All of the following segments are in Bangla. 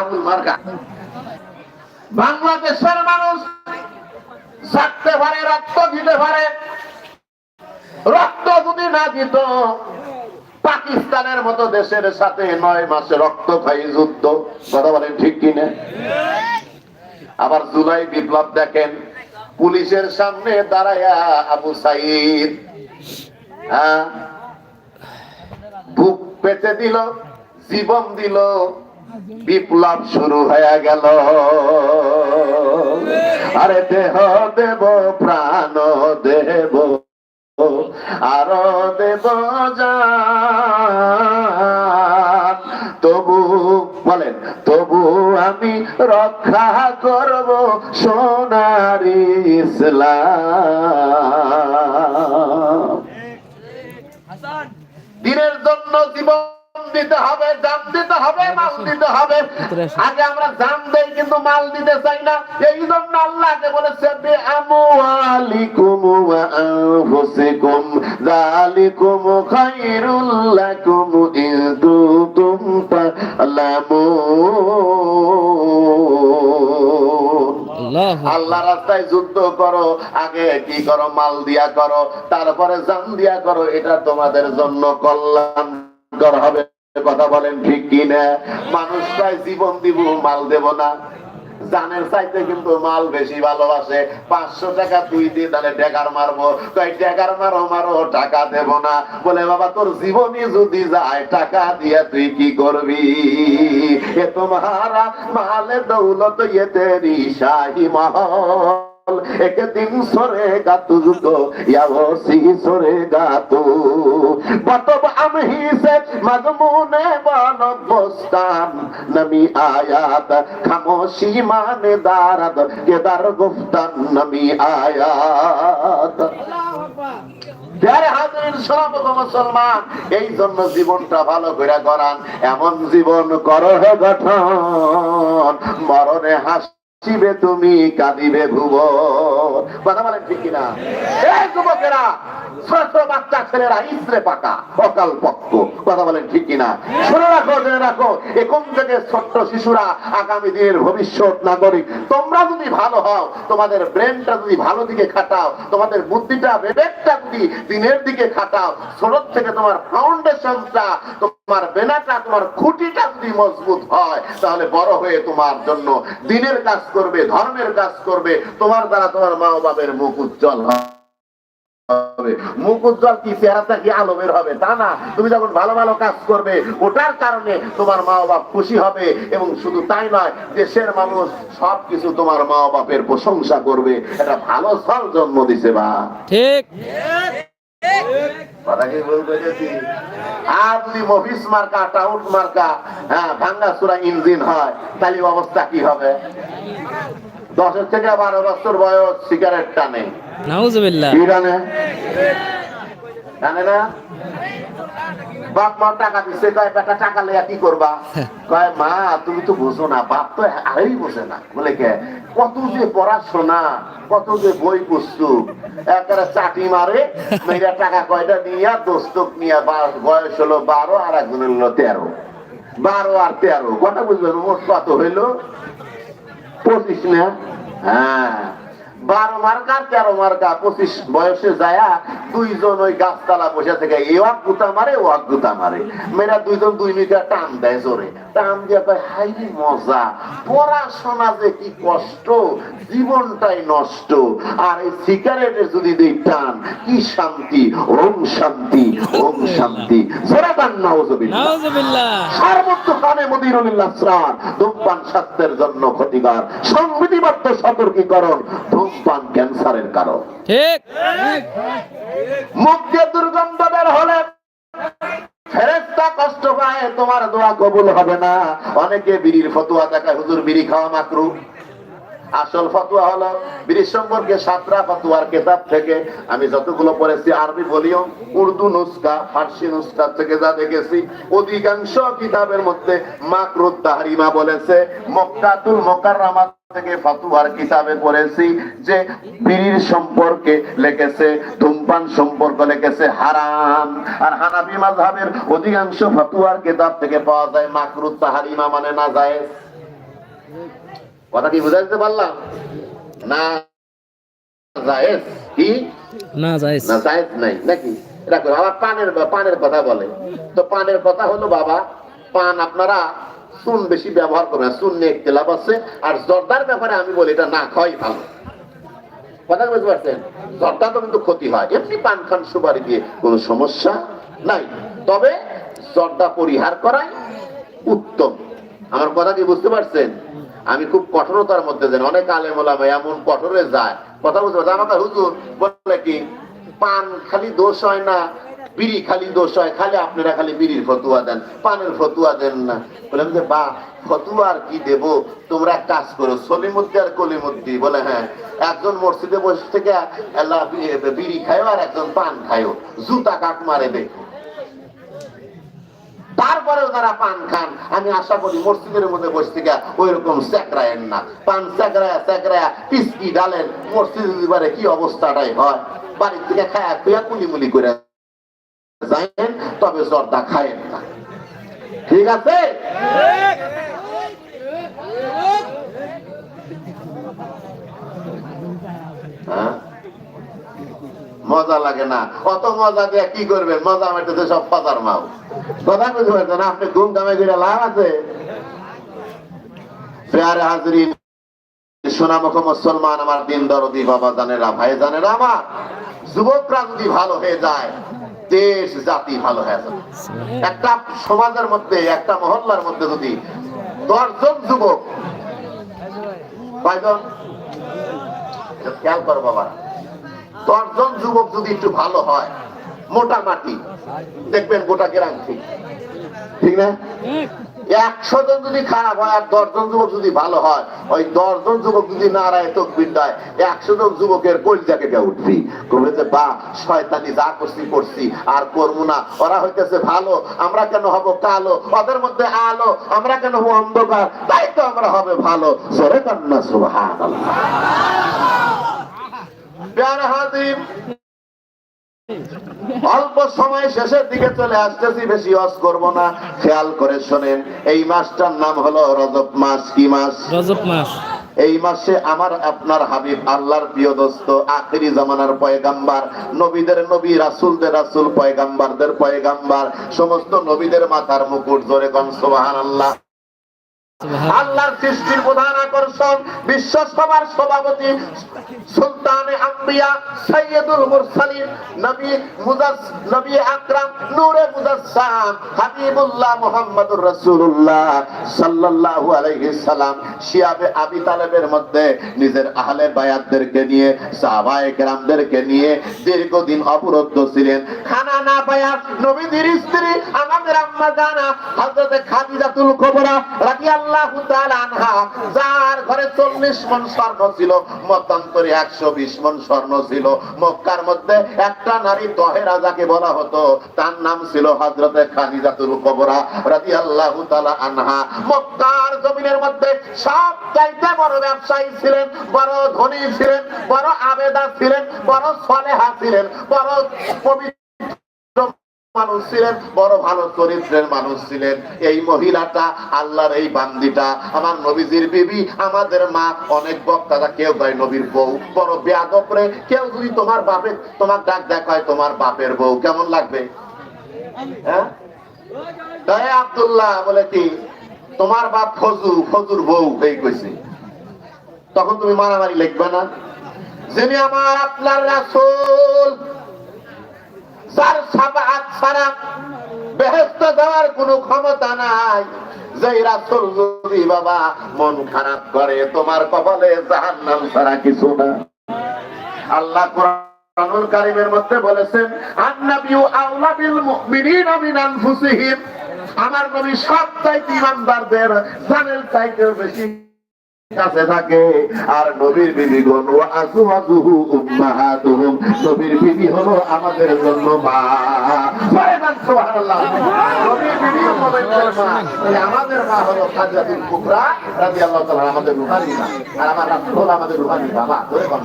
আবুল মার্কা বাংলাদেশের মানুষ জাগতে পারে, রক্ত দিতে পারে। রক্ত যদি না দিত, পাকিস্তানের মতো দেশের সাথে নয় মাসে রক্ত খাই যুদ্ধ। কথা বলেন ঠিক কিনা আবার জুলাই বিপ্লব দেখেন, পুলিশের সামনে দাঁড়ায়া আবু সাইদ হ্যাঁ বুক পেতে দিল, জীবন দিল। বিপ্লব শুরু হয়ে গেল। আরে দেহ দেব প্রাণ দেব আরও দেব তবু বলেন তবু আমি রক্ষা করব সোনার ইসলাম। দিনের জন্য জীবন দিতে হবে দিতে হবে মাল দিতে হবে। আগে আমরা জান দেই কিন্তু মাল দিতে চাই না। এই জন্য আল্লাহকে বলেছে বে আমওয়ালিকুম ওয়া আনফুসিকুম যালিকুম খায়রুল লাকুম ইন কুনতুম তা'লামুন আল্লাহ আল্লাহ রাস্তায় যুদ্ধ করো আগে কি করো মাল দিয়া করো তারপরে জান দিয়া করো এটা তোমাদের জন্য কল্যাণকর হবে। কথা বলেন, ঠিক কি না? মানুষটাই জীবন দিব, মাল দেব না। জানের চাইতে কিন্তু মাল বেশি ভালোবাসে। পাঁচশো টাকা তুই দিয়ে তাহলে ডেকার মারবো। কই ডেকার মারো মারো, টাকা দেব না। বলে, বাবা, তোর জীবনই যদি যায়, টাকা দিয়ে তুই কি করবি? এ তোমারা মালে দৌলত ইয়ে তেরি শাহী মহল। সরে গাতু সি সরে গাতু বানব বস্তান আয়াত, খামোশি মানে দারাদ গুফতান আয়াত। এই জন্য জীবনটা ভালো করে করান এমন জীবন কর গঠন, মরণে হাস হাসিবে তুমি, কাঁদিবে ভুব। কথা বলেন ঠিক কিনা? এই যুবকেরা, ছোট বাচ্চা ছেলেরা, ইসরে পাকা, অকাল পক্ষ কথা বলেন ঠিক কিনা? শুনে রাখো, জেনে রাখো, এখন থেকে ছোট্ট শিশুরা আগামী দিনের ভবিষ্যৎ নাগরিক। তোমরা যদি ভালো হও, তোমাদের ব্রেনটা যদি ভালো দিকে খাটাও, তোমাদের বুদ্ধিটা, বিবেকটা যদি দিনের দিকে খাটাও ছোট থেকে তোমার ফাউন্ডেশনটা তোমার বেনাটা, তোমার খুঁটিটা যদি মজবুত হয়, তাহলে বড় হয়ে তোমার জন্য দিনের কাজ করবে, ধর্মের কাজ করবে, তোমার দ্বারা তোমার মা বাবের মুখ উজ্জ্বল মুখ উজ্জ্বল কি, চেহারাটা কি হবে? তা না, তুমি যখন ভালো ভালো কাজ করবে, ওটার কারণে তোমার মা বাপ খুশি হবে এবং শুধু তাই নয়, দেশের মানুষ সবকিছু তোমার মা বাপের প্রশংসা করবে। এটা ভালো ফল জন্ম দিছে বা ঠিক। কথা কি? আর মফিস মার্কা টাউট মার্কা হ্যাঁ ভাঙ্গা চূড়া ইঞ্জিন হয় তাহলে অবস্থা কি হবে? দশের থেকে বারো বছর বয়স সিগারেট টানে। কি টানে? টানে না? বাপ মা টাকা দিচ্ছে কয় বেটা টাকা লেয়া কি করবা? কয় মা তুমি তো বুঝো না বাপ তো আরেই বোঝে না। বলে কে? কত যে পড়াশোনা কত যে বই পুস্তক একেবারে চাটি মারে, মেয়েরা টাকা কয়টা নিয়ে, দোস্তক নিয়ে বয়স হলো বারো আর একজনের হলো তেরো। বারো আর তেরো কটা বুঝবেন মোট কত হইল? পঁচিশ না? হ্যাঁ। বারো মার্কা তেরো মার্কা পঁচিশ বয়সে যায়া দুইজন ওই গাছতলা বসে থেকে এ ওয়াক গুতা মারে ও ওয়াক গুতা মারে। মেয়েরা দুইজন দুই মিটার টান দেয় জোরে। টান দিয়ে কয় হাইরে মজা পড়াশোনা যে কি কষ্ট জীবনটাই নষ্ট। আর এই সিগারেটের যদি দেই টান কি শান্তি ওম শান্তি ওম শান্তি। জোরে টান নাউজুবিল্লাহ। সর্বোচ্চ কানে মদিনুল্লাহ স্নান ধূমপান স্বাস্থ্যের জন্য ক্ষতিকর। সংবিধিবদ্ধ সতর্কীকরণ ধূমপান ক্যান্সারের কারণ। ঠিক। মুখ দিয়ে দুর্গন্ধ বের হলে ফেরেস্তা কষ্ট পায় তোমার দোয়া কবুল হবে না। অনেকে বিড়ির ফতুয়া দেখায় হুজুর বিড়ি খাওয়া মাকরু। আসল ফতুয়া হলো বিড়ি সম্পর্কে সাতরা ফতুয়ার কেতাব থেকে আমি যতগুলো পড়েছি, আরবি বলিও, উর্দু নুস্কা ফার্সি নুস্কা থেকে যা দেখেছি, অধিকাংশ কিতাবের মধ্যে মাকরুদ তাহরিমা বলেছে, মক্কাতুল মোকাররামা থেকে ফতুয়ার কিতাবে পড়েছি যে বিড়ির সম্পর্কে লিখেছে, ধূমপান সম্পর্ক লিখেছে, হারাম। আর হানাফি মাযহাবের অধিকাংশ ফতুয়ার কিতাব থেকে পাওয়া যায় মাকরুদ তাহরিমা মানে না যায় কথা কি বুঝাইতে পারলাম? না জায়েজ কি? না যাইস না জায়েজ নাই নাকি? এটা করে আবার পানের পানের কথা বলে। তো পানের কথা হলো বাবা পান আপনারা চুন বেশি ব্যবহার করবেন না চুন নিয়ে আছে আর জর্দার ব্যাপারে আমি বলি এটা না খাওয়াই ভালো। কথা বুঝতে পারছেন? জর্দা তো কিন্তু ক্ষতি হয়। এমনি পান খান সুপারি দিয়ে কোনো সমস্যা নাই। তবে জর্দা পরিহার করাই উত্তম। আমার কথা কি বুঝতে পারছেন? আমি খুব কঠোরতার মধ্যে যাই অনেক আলেম এমন কঠোরে যায়। কথা বুঝতে পারছেন আমাকে হুজুর বলে কি, পান খালি দোষ হয় না, বিড়ি খালি দোষ হয়, খালি আপনারা খালি বিড়ির ফতুয়া দেন, পানের ফতুয়া দেন না। বললাম যে বা ফতুয়া আর কি দেব? তোমরা কাজ করো, সলিমুদ্দি আর কলিমুদ্দি। বলে হ্যাঁ একজন মসজিদে বসে থেকে বিড়ি খায়ও আর একজন পান খায়ও জুতা কাক মারে দেখো তারপরেও যারা পান খান। আমি আশা করি মসজিদের মধ্যে বসে থেকে ওই রকম স্যাকরায়েন না। পান স্যাকরায়া স্যাকরায়া, পিসকি ডালেন, মসজিদে দিবারে কি অবস্থাটাই হয়? বাড়ির থেকে খায়া খুয়া কুলিমুলি করে যায়েন তবে জর্দা খায়েন না। ঠিক আছে? হ্যাঁ? মজা লাগে না। অত মজা দিয়ে কি করবে মজা মেটেছে সব পাতার মাও কথা বুঝতে পারছেন আপনি ঘুম কামে করে লাভ আছে? পেয়ারে হাজরিন সোনামুখ মুসলমান আমার দিন দরদি, বাবা জানেরা, ভাই জানেরা আমার। যুবকরা যদি ভালো হয়ে যায়, দেশ, জাতি ভালো হয়ে যাবে। একটা সমাজের মধ্যে, একটা মহল্লার মধ্যে যদি দশজন যুবক, কয়জন? খেয়াল করো বাবা। দশজন যুবক যদি একটু ভালো হয় মোটামাটি দেখবেন গোটা গ্রাম ঠিক। ঠিক না? একশো জন যদি খারাপ হয় আর দশজন যুবক যদি ভালো হয়, ওই দশজন যুবক যদি নারায় তকবির দেয়, একশো জন যুবকের কলজা কেটে উঠবি। কবে যে বা শয়তানি যা করছি করছি, আর করব না। ওরা হইতেছে ভালো, আমরা কেন হব কালো? ওদের মধ্যে আলো, আমরা কেন হব অন্ধকার? তাই তো আমরা হবে ভালো। সরে কান্না সুবহান প্যারা অল্প সময় শেষের দিকে চলে আসতেছি বেশি অস করব না। খেয়াল করে শোনেন এই মাসটার নাম হলো রজব মাস। কি মাস? রজব মাস। এই মাসে আমার আপনার হাবিব আল্লাহর প্রিয় দোস্ত আখেরি জামানার পয়গাম্বার নবীদের নবী রাসূলদের রাসূল পয়গাম্বারদের পয়গাম্বার সমস্ত নবীদের মাথার মুকুট জোরে কন সুবহানাল্লাহ। আল্লাহর সৃষ্টির প্রধান আকর্ষণ বিশ্ব সভার সভাপতি সুলতানে আম্বিয়া সৈয়দুল মুরসালিন, নবী মুজাস নবী আকরাম, নূরে মুজাসসাম হাবিবুল্লাহ মুহাম্মাদুর রাসূলুল্লাহ সাল্লাল্লাহু আলাইহি সাল্লাম। শিয়াবে আবি তালেবের মধ্যে নিজের আহলে বায়াতদেরকে নিয়ে, সাহাবায়ে কেরামদেরকে নিয়ে দীর্ঘদিন অবরুদ্ধ ছিলেন। খানা না পায়া নবীদের স্ত্রী, আমাদের আম্মা জানা, হযরতে খাদিজাতুল কুবরা রাদিয়াল্লাহু তাআলা আনহা, যার ঘরে 40 মণ স্বর্ণ ছিল, মতান্তরে 120 মণ স্বর্ণ ছিল। মক্কার মধ্যে একটা নারী তহেরা যাকে বলা হতো, তার নাম ছিল হযরতে খাদিজাতুল কুবরা রাদিয়াল্লাহু তাআলা আনহা। মক্কার জমিনের মধ্যে সব চাইতে বড় ব্যবসায়ী ছিলেন, বড় ধনী ছিলেন, বড় আবেদা ছিলেন, বড় সলেহা ছিলেন, বড় পবিত্র মানুষ ছিলেন, বড় ভালো চরিত্রের মানুষ ছিলেন। এই মহিলাটা, আল্লাহর এই বান্দিটা, আমার নবীজির বিবি, আমাদের মা, অনেক বক্তারা কেউ কয় নবীর বউ। বড় বেয়াদব রে, কেউ যদি তোমার বাপের, তোমার ডাক দেখায় তোমার বাপের বউ, কেমন লাগবে? হ্যাঁ? তাই আব্দুল্লাহ বলে কি, তোমার বাপ ফজু, ফজুর বউ এই কইছে। তখন তুমি মারামারি লিখবে না? যিনি আমার আপনার রাসূল যার সাবাত ছাড়া বেহেস্ত দেওয়ার কোনো ক্ষমতা নাই। বাবা মন খারাপ করে, তোমার কপালে জাহান্নাম ছাড়া কিছু না আল্লাহ কারীমের মধ্যে বলেছেন আন্নাবিয়ু আউলা বিল মুমিনিনা মিন আনফুসিহিম। আমার নবী সব চাইতে ইমানদারদের জানের চাইতেও বেশি কাছে থাকে। আর নবীর বিবি গণ ও আজওয়াজুহু উম্মাহাতুহুম। নবীর বিবি হলো আমাদের জন্য মা। সুবহানাল্লাহ। নবীর বিবি মা। আমাদের মা হলো খাদিজাতুল কুবরা রাদিয়াল্লাহু তাআলা, আমাদের রূহানি মা। আর আমার রাসূল আমাদের রূহানি বাবা। ধরে কোন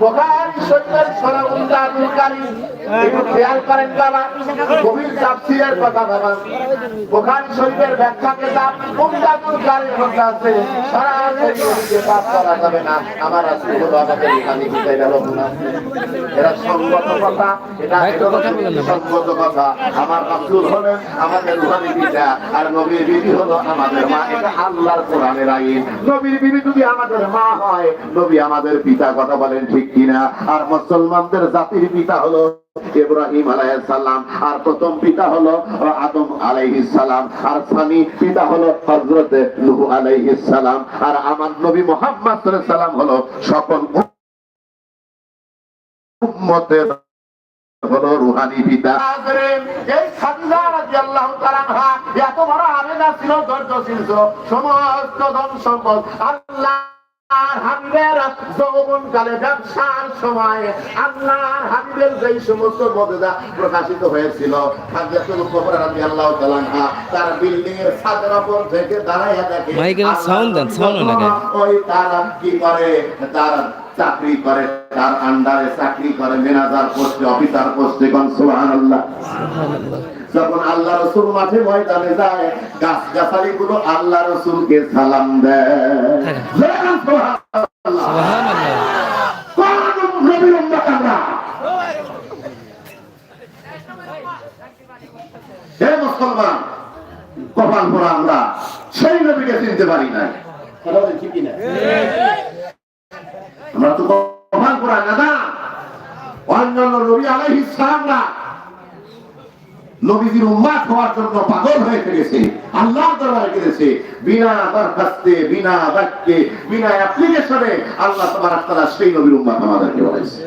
বুখারী শরীফের সরাউল কারীম একটু খেয়াল করেন বাবা। গভীর তাফসীরের কথা বাবা বুখারী শরীফের ব্যাখ্যাকে তাপ উম্মাতুল কারীর মধ্যে আছে সরাসরি নবীকে পাপ করা যাবে না। আমার রাসূল হলো আমাদের এখানে কি তাই এরা সঙ্গত কথা এটা ভাই, একটু হলো কথা বলেন না, ভাই। সঙ্গত কথা। আমার রাসূল হলেন আমাদের রুহানি পিতা আর নবীর বিবি হলো আমাদের মা। এটা আল্লাহর কোরআনের আইন। নবীর বিবি যদি আমাদের মা হয় নবী আমাদের পিতা কথা বলেন ঠিক কিনা? আর মুসলমানদের জাতির পিতা হলো ইব্রাহিম আলাইহিস সালাম। আর প্রথম পিতা হলো আদম আলাইহিস সালাম। আর সানি পিতা হলো হযরত নূহ আলাইহিস সালাম। আর আমার নবী মুহাম্মদ সাল্লাল্লাহু হলো সকল উম্মতের হলো রুহানি পিতা। এই খাদিজা রাদিয়াল্লাহু তাআলা এত বড় আবেদা ছিল ধৈর্যশীল ছিল। সমস্ত ধন সম্পদ আল্লাহর হাবিবের যৌবন কালে ব্যবসার সময় আল্লাহর হাবিবের যেই সমস্ত মর্যাদা প্রকাশিত হয়েছিল খাদিজাতুল কুবরা রাদিয়াল্লাহু তাআলা তার বিল্ডিং এর ছাদের উপর থেকে দাঁড়াইয়া দেখে মাইকের sound দেন, sound লাগে। ওই তারা কি করে? তার চাকরি করে তার আন্ডারে চাকরি করে ম্যানেজার পোস্টে অফিসার পোস্টে কোন সুবহানাল্লাহ। যখন আল্লাহ রসুল মাঠে ময়দানে যায় গাছ গাছালি গুলো আল্লাহ রসুলকে সালাম দেয়। উম্মত আমরা? মুসলমান কপাল পরা আমরা সেই নবীকে চিনতে পারি না? আমরা তো কপাল পরা না অন্যান্য নবী আলাইহিস সালামরা নবীজির উম্মাত হওয়ার জন্য পাগল হয়ে গেছে আল্লাহর দরবারে গেছে বিনা দরখাস্তে, বিনা বাক্যে, বিনা অ্যাপ্লিকেশনে আল্লাহ তাবারাক তাআলা সেই নবীর উম্মাত আমাদেরকে বলেছে।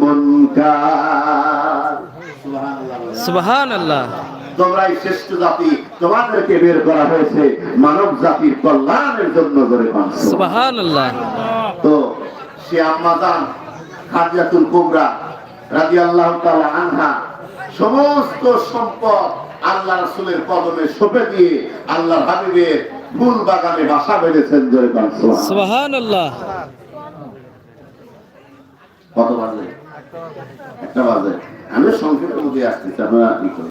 মুনকার। সুবহানাল্লাহ সুবহানাল্লাহ। তোমরাই শ্রেষ্ঠ জাতি তোমাদেরকে বের করা হয়েছে মানব জাতির কল্যাণের জন্য করে তো সে আম্মাজান খাদিজাতুল কুবরা রাদিয়াল্লাহু তাআলা আনহা সমস্ত সম্পদ আল্লাহ রাসূলের কদমে সঁপে দিয়ে আল্লাহর হাবিবের ফুল বাগানে বাসা বেঁধেছেন জয় পান সুবহানাল্লাহ। কত বাজে? একটা বাজে। আমি সংক্ষেপের মধ্যে আসতেছি আপনারা?